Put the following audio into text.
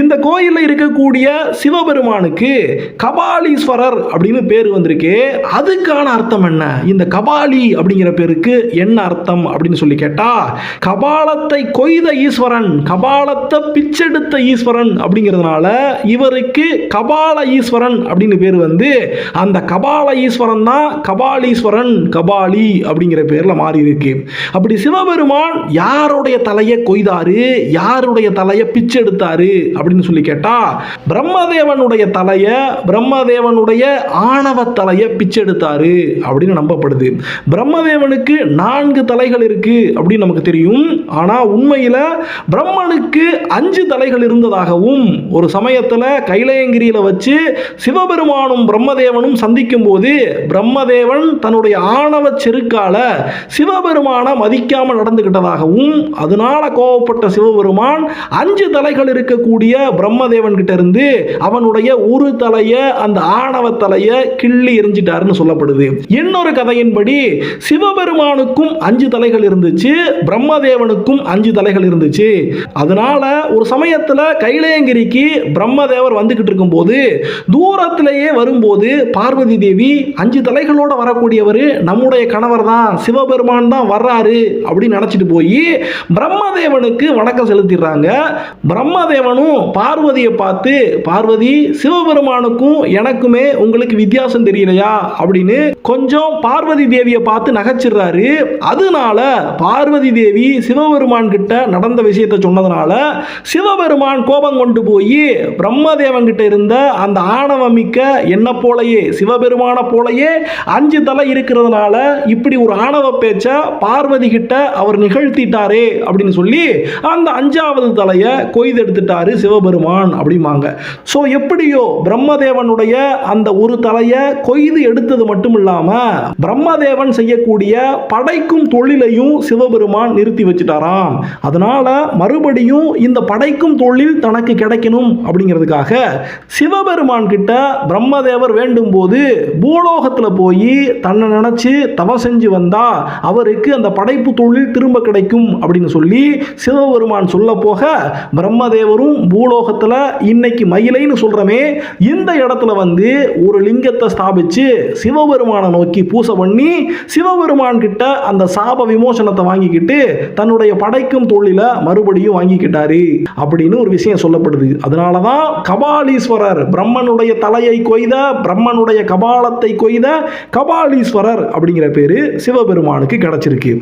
இந்த கோயிலில் இருக்கக்கூடிய சிவபெருமானுக்கு கபாலீஸ்வரர் அப்படின்னு பேர் வந்திருக்கு. அதுக்கான அர்த்தம் என்ன? இந்த கபாலி அப்படிங்கிற பேருக்கு என்ன அர்த்தம் அப்படின்னு சொல்லி கேட்டா கபாலத்தை கொய்த ஈஸ்வரன் கபாலத்தை பிச்செடுத்த ஈஸ்வரன் அப்படிங்கிறதுனால இவருக்கு கபால ஈஸ்வரன் அப்படின்னு பேர் வந்து அந்த கபால ஈஸ்வரன் தான் கபாலீஸ்வரன் கபாலி அப்படிங்கிற பேரில் மாறி இருக்கு. அப்படி சிவபெருமான் யாருடைய தலையை கொய்தாரு? யாருடைய தலையை பிச்செடுத்தாரு? அப்படின்னு சொல்லி கேட்டா பிரம்மதேவனுடைய தலையை பிரம்மதேவனுடைய ஆணவ தலையை பிச்செடுத்தாரு அப்படின்னு நம்பப்படுது. பிரம்மதேவனுக்கு நான்கு தலைகள் இருக்கு அப்படின்னு நமக்கு தெரியும். ஆனா உண்மையில பிரம்மனுக்கு அஞ்சு தலைகள் இருந்ததாகவும் ஒரு சமயத்துல கைலயங்கிரியில வச்சு சிவபெருமானும் பிரம்மதேவனும் சந்திக்கும் போது பிரம்மதேவன் தன்னுடைய ஆணவ செருக்கால சிவபெருமான மதிக்காமல் நடந்துகிட்டதாகவும் அதனால கோவப்பட்ட சிவபெருமான் அஞ்சு தலைகள் இருக்கக்கூடிய பிரம்மதேவன் கிட்ட இருந்து அவனுடைய ஒரு தலைய அந்த ஆணவ தலைய கிள்ளி எரிஞ்சிட்டாருன்னு சொல்லப்படுது. இன்னொரு கதையின்படி சிவபெருமானுக்கும் அஞ்சு தலைகள் இருந்துச்சு பிரம்மதேவனுக்கும் அஞ்சு தலைகள் இருந்துச்சு. அதனால ஒரு சமயத்துல கைலாயங்கிரிக்கு பிரம்மதேவர் வந்துகிட்டு இருக்கும்போது தூரத்திலேயே வரும்போது பார்வதி தேவி அஞ்சு தலைகளோட வரக்கூடியவர் நம்முடைய கணவர் தான் சிவபெருமான் தான் வர்றாரு அப்படின்னு நினைச்சிட்டு போய் பிரம்மதேவனுக்கு வணக்கம் செலுத்திடுறாங்க. பிரம்மதேவனும் அப்புறம் பார்வதியை பார்த்து பார்வதி சிவபெருமானுக்கும் எனக்குமே உங்களுக்கு வித்தியாசம் தெரியலையா? அப்படின்னு கொஞ்சம் பார்வதி தேவியை பார்த்து நகைச்சிடுறாரு. அதனால பார்வதி தேவி சிவபெருமான் கிட்ட நடந்த விஷயத்தை சொன்னதுனால சிவபெருமான் கோபம் கொண்டு போய் பிரம்மதேவன் கிட்ட இருந்த அந்த ஆணவம் மிக்க என்ன போலயே சிவபெருமான போலயே அஞ்சு தலை இருக்கிறதுனால இப்படி ஒரு ஆணவ பேச்ச பார்வதி கிட்ட அவர் நிகழ்த்திட்டாரே அப்படின்னு சொல்லி அந்த அஞ்சாவது தலையை கொய்தெடுத்துட்டாரு சிவபெருமான் அப்படிம்பாங்க. ஸோ எப்படியோ பிரம்மதேவனுடைய அந்த ஒரு தலையை கொய்து எடுத்தது மட்டும் இல்லாம பிரம்மதேவன் செய்யக்கூடிய படைக்கும் தொழிலையும் சிவபெருமான் நிறுத்தி வச்சுட்டாராம். அதனால மறுபடியும் இந்த படைக்கும் தொழில் தனக்கு கிடைக்கணும் அப்படிங்கிறதுக்காக சிவபெருமான் கிட்ட பிரம்மதேவர் வேண்டும் போது பூலோகத்தில் போய் தன்னை நினைச்சு தவம் செஞ்சு வந்தா அவருக்கு அந்த படைப்பு தொழில் திரும்ப கிடைக்கும் அப்படின்னு சொல்லி சிவபெருமான் சொல்ல போக பிரம்மதேவரும் பூலோகத்தில் இன்னைக்கு மயிலைன்னு சொல்கிறோமே இந்த இடத்துல வந்து ஒரு லிங்கத்தை ஸ்தாபித்து சிவபெருமானை நோக்கி பூசை பண்ணி சிவபெருமான் கிட்ட அந்த சாப விமோசனத்தை வாங்கிக்கிட்டு தன்னுடைய படைக்கும் தொழிலை மறுபடியும் வாங்கிக்கிட்டாரு அப்படின்னு ஒரு விஷயம் சொல்லப்படுது. அதனால தான் கபாலீஸ்வரர் பிரம்மனுடைய தலையை கொய்த பிரம்மனுடைய கபாலத்தை கொய்த கபாலீஸ்வரர் அப்படிங்கிற பேர் சிவபெருமானுக்கு கிடைச்சிருக்கு.